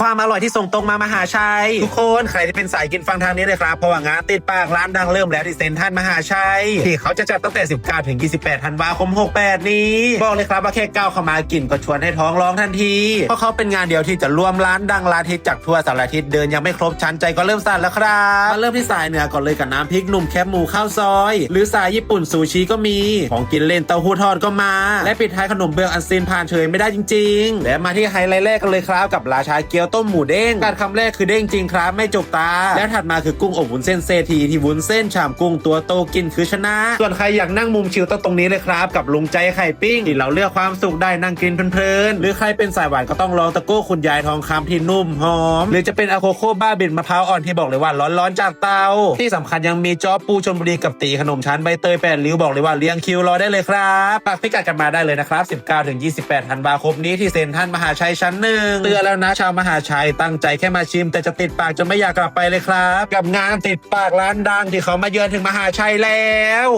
ความอร่อยที่ส่งตรงมามหาชัย ทุกคนใครที่เป็นสายกินฟังทางนี้เลยครับเพราะว่างานติดปากร้านดังเริ่มแล้วที่เซ็นทรัลมหาชัยที่เขาจะจัดตั้งแต่ 19ถึง28ธันวาคม 68 นี้ บอกเลยครับว่าแค่ก้าวเข้ามากินก็ชวนให้ท้องร้องทันที เพราะเขาเป็นงานเดียวที่จะรวมร้านดังร้านฮิตจากทั่วสารทิศเดินยังไม่ครบชั้นใจก็เริ่มสั่นแล้วครับมาเริ่มที่สายเหนือก่อนเลยกับน้ำพริกหนุ่มแคบหมูข้าวซอย หรือสายญี่ปุ่นซูชิก็มีของกินเล่นเต้าหู้ทอดก็มา และปิดท้ายขนมเบื้องอันซีนผ่านเฉยไม่ได้จริง ๆ และมาที่ไฮไลท์แรกกันเลยครับกับราชาเกี๊ยวต้มหมูเด้งการคำแรกคือเด้งจริงครับไม่จกตา และถัดมาคือกุ้งอบวุ้นเส้นเซทีที่วุ้นเส้นฉ่ำกุ้งตัวโตกินคือชนะ ส่วนใครอยากนั่งมุมชิลต้องตรงนี้เลยครับ กับลุงใจไข่ปิ้งที่เราเลือกความสุขได้นั่งกินเพลินๆหรือใครเป็นสายหวานก็ต้องลองตะโก้คุณยายทองคำที่นุ่มหอม หรือจะเป็นอะโคโค่บ้าบินมะพร้าวอ่อนที่บอกเลยว่าร้อนๆจากเตา ที่สำคัญยังมีจอปูชนบุรีกับตีขนมชั้นใบเตยแปดริ้วบอกเลยว่าเลี้ยงคิวรอได้เลยครับปักพิกัดกันมาได้เลยนะครับ 19-28, ธันวาคมนี้ที่เซ็นทรัลมหาชัยชั้นหนึ่งเตือนแล้วนะชาวมหาชัยตั้งใจแค่มาชิม แต่จะติดปากจนไม่อยากกลับไปเลยครับ กับงานติดปากร้านดังที่เขามาเยือนถึงมหาชัยแล้ว